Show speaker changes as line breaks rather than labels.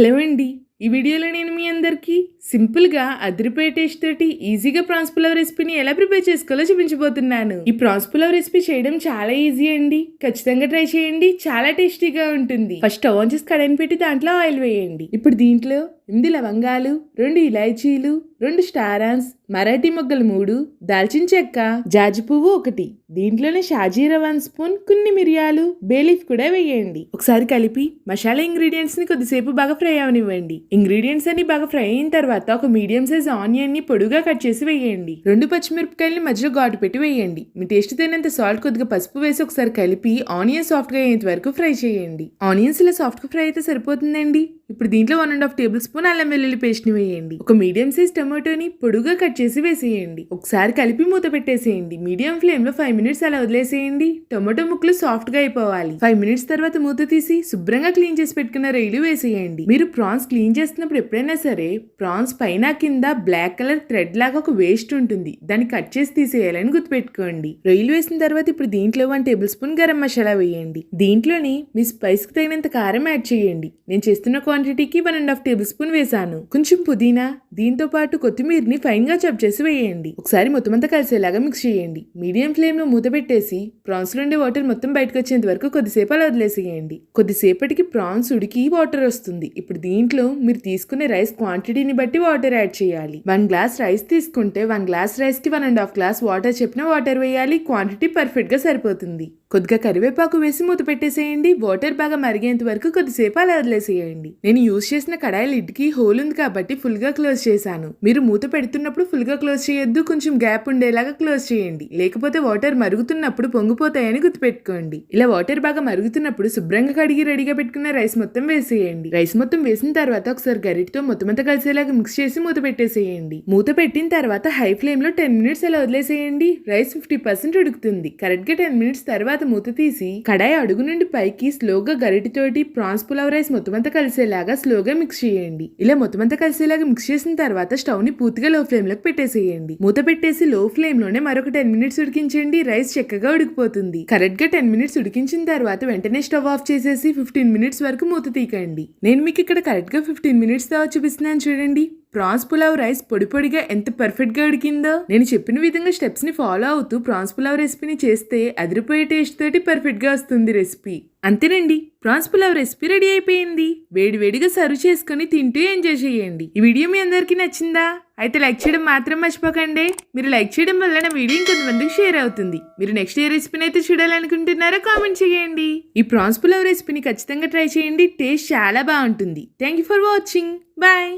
Hello అండి. ఈ వీడియోలో నేను మీ అందరికీ సింపుల్గా అదిరిపోయే టేస్ట్ తోటి ఈజీగా ప్రాన్స్ పులావ్ రెసిపీని ఎలా ప్రిపేర్ చేసుకోవాలో చూపించబోతున్నాను. ఈ ప్రాన్స్ పులావ్ రెసిపీ చేయడం చాలా ఈజీ అండి. ఖచ్చితంగా ట్రై చేయండి. చాలా టేస్టీగా ఉంటుంది. ఫస్ట్ స్టవ్ ఆన్ చేసి కడాయిని పెట్టి దాంట్లో ఆయిల్ వేయండి. ఇప్పుడు దీంట్లో ఎనిమిది లవంగాలు రెండు ఇలాచీలు రెండు స్టారాన్స్ మరాఠీ మొగ్గలు మూడు దాల్చిన చెక్క జాజి పువ్వు ఒకటి. దీంట్లోనే షాజీరా వన్ స్పూన్ కొన్ని మిరియాలు బేలీఫ్ కూడా వేయండి. ఒకసారి కలిపి మసాలా ఇంగ్రీడియంట్స్ని కొద్దిసేపు బాగా ఫ్రై అవనివ్వండి. ఇంగ్రీడియంట్స్ అన్ని బాగా ఫ్రై అయిన తర్వాత ఒక మీడియం సైజ్ ఆనియన్ని పొడుగా కట్ చేసి వేయండి. రెండు పచ్చిమిరపకాయలని మధ్యలో ఘాటు పెట్టి వేయండి. మీ టేస్ట్ తగినంత సాల్ట్ కొద్దిగా పసుపు వేసి ఒకసారి కలిపి ఆనియన్ సాఫ్ట్గా అయ్యేంత వరకు ఫ్రై చేయండి. ఆనియన్స్ ఇలా సాఫ్ట్గా ఫ్రై అయితే సరిపోతుందండి. ఇప్పుడు దీంట్లో one and half table spoon వెల్లుల్లి పేస్ట్ని వేయండి. ఒక మీడియం సైజ్ టమాటోని పొడుగా కట్ చేసి వేసేయండి. ఒకసారి కలిపి మూత పెట్టేసేయండి. మీడియం ఫ్లేమ్లో ఫైవ్ మినిట్స్ అలా వదిలేసేయండి. టమాటో ముక్కలు సాఫ్ట్గా అయిపోవాలి. ఫైవ్ మినిట్స్ తర్వాత మూత తీసి శుభ్రంగా క్లీన్ చేసి పెట్టుకున్న రొయ్యలు వేసేయండి. మీరు ప్రాన్స్ క్లీన్ చేస్తున్నప్పుడు ఎప్పుడైనా సరే ప్రాన్స్ పైన కింద బ్లాక్ కలర్ థ్రెడ్ లాగా ఒక వేస్ట్ ఉంటుంది. దాన్ని కట్ చేసి తీసేయాలని గుర్తుపెట్టుకోండి. రొయ్యలు వేసిన తర్వాత ఇప్పుడు దీంట్లో one tablespoon garam masala వేయండి. దీంట్లోని మీ స్పైస్కి తగినంత కారం యాడ్ చేయండి. నేను చేస్తున్న క్వాంటిటీకి one and half table spoon వేసాను కొంచెం పుదీనా దీంతో పాటు కొత్తిమీరని ఫైన్గా చప్ చాప్ చేసి వేయండి. ఒకసారి మొత్తం అంతా కలిసేలాగా మిక్స్ చేయండి. మీడియం ఫ్లేమ్లో మూత పెట్టేసి ప్రాన్స్ ఉండే వాటర్ మొత్తం బయటకు వచ్చేంత వరకు కొద్దిసేపు అలా వదిలేసేయండి. కొద్దిసేపటికి ప్రాన్స్ ఉడికి వాటర్ వస్తుంది. ఇప్పుడు దీంట్లో మీరు తీసుకునే రైస్ క్వాంటిటీని బట్టి వాటర్ యాడ్ చేయాలి. వన్ గ్లాస్ రైస్ తీసుకుంటే వన్ గ్లాస్ రైస్కి one and half glass water చెప్పిన వాటర్ వేయాలి. క్వాంటిటీ పర్ఫెక్ట్గా సరిపోతుంది. కొద్దిగా కరివేపాకు వేసి మూత పెట్టేసేయండి. వాటర్ బాగా మరిగేంత వరకు కొద్దిసేపు అలా వదిలేసేయండి. నేను యూజ్ చేసిన కడాయి లిడ్కి హోల్ ఉంది కాబట్టి ఫుల్గా క్లోజ్ చేశాను. మీరు మూత పెడుతున్నప్పుడు ఫుల్గా క్లోజ్ చేయొద్దు. కొంచెం గ్యాప్ ఉండేలాగా క్లోజ్ చేయండి. లేకపోతే వాటర్ మరుగుతున్నప్పుడు పొంగిపోతాయని గుర్తుపెట్టుకోండి. ఇలా వాటర్ బాగా మరుగుతున్నప్పుడు శుభ్రంగా కడిగి రెడీగా పెట్టుకున్న రైస్ మొత్తం వేసేయండి. రైస్ మొత్తం వేసిన తర్వాత ఒకసారి గరిటితో మొత్తమంతా కలిసేలాగా మిక్స్ చేసి మూత పెట్టేసేయండి. మూత పెట్టిన తర్వాత హై ఫ్లేమ్లో టెన్ మినిట్స్ అలా వదిలేసేయండి. రైస్ ఫిఫ్టీ పర్సెంట్ ఉడుకుతుంది. కరెక్ట్గా టెన్ మినిట్స్ తర్వాత మూత తీసి కడాయి అడుగు నుండి పైకి స్లోగా గరిటితోటి ప్రాన్స్ పులావ్ రైస్ మొత్తం అంతా కలిసేలాగా స్లోగా మిక్స్ చేయండి. ఇలా మొత్తం అంతా కలిసేలాగా మిక్స్ చేసిన తర్వాత స్టవ్ని పూర్తిగా లో ఫ్లేమ్లోకి పెట్టేసేయండి. మూత పెట్టేసి లో ఫ్లేమ్లోనే మరొక టెన్ మినిట్స్ ఉడికించండి. రైస్ చక్కగా ఉడికిపోతుంది. కరెక్ట్గా టెన్ మినిట్స్ ఉడికించిన తర్వాత వెంటనే స్టవ్ ఆఫ్ చేసేసి ఫిఫ్టీన్ మినిట్స్ వరకు మూత తీకండి నేను మీకు ఇక్కడ కరెక్ట్గా ఫిఫ్టీన్ మినిట్స్ తర్వాత చూపిస్తున్నాను చూడండి. ప్రాన్స్ పులావ్ రైస్ పొడి పొడిగా ఎంత పర్ఫెక్ట్గా ఉడికిందో. నేను చెప్పిన విధంగా స్టెప్స్ని ఫాలో అవుతూ ప్రాన్స్ పులావ్ రెసిపీని చేస్తే అదిరిపోయే టేస్ట్ తోటి పర్ఫెక్ట్గా వస్తుంది రెసిపీ. అంతేనండి ప్రాన్స్ పులావ్ రెసిపీ రెడీ అయిపోయింది. వేడివేడిగా సర్వ్ చేసుకుని తింటూ ఎంజాయ్ చేయండి. ఈ వీడియో మీ అందరికీ నచ్చిందా? అయితే లైక్ చేయడం మాత్రం మర్చిపోకండి. మీరు లైక్ చేయడం వల్ల నా వీడియో ఇంకొంతమందికి షేర్ అవుతుంది. మీరు నెక్స్ట్ ఏ రెసిపీని అయితే చూడాలనుకుంటున్నారో కామెంట్ చేయండి. ఈ ప్రాన్స్ పులావ్ రెసిపీని ఖచ్చితంగా ట్రై చేయండి. టేస్ట్ చాలా బాగుంటుంది. Thank you for watching. Bye.